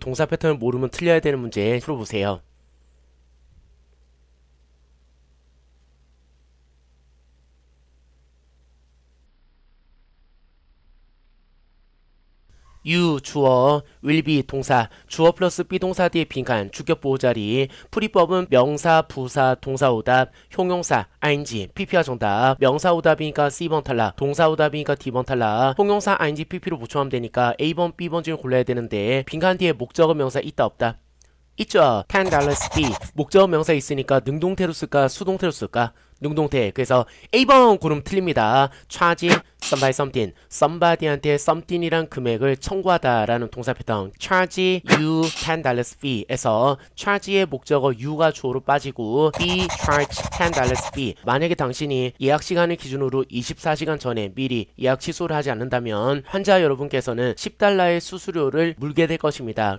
동사 패턴을 모르면 틀려야 되는 문제 풀어보세요. You 주어 will be 동사. 주어 플러스 비동사 뒤에 빈칸 주격 보호 자리. 풀이법은 명사 부사 동사 오답 형용사 ing pp와 정답. 명사 오답이니까 C번 탈락 동사 오답이니까 D번 탈락. 형용사 ing pp로 보충하면 되니까 A번 B번 중에 골라야 되는데 빈칸 뒤에 목적어 명사 있다 없다 있죠. 10 fee. 목적어 명사 있으니까 능동태로 쓸까 수동태로 쓸까? 능동태. 그래서 A번 고름 틀립니다. charge somebody something. somebody한테 something이란 금액을 청구하다라는 동사 패턴. charge you 10 fee에서 charge의 목적어 you가 주어로 빠지고 be charged 10 fee. 만약에 당신이 예약 시간을 기준으로 24시간 전에 미리 예약 취소를 하지 않는다면 환자 여러분께서는 10달러의 수수료를 물게 될 것입니다.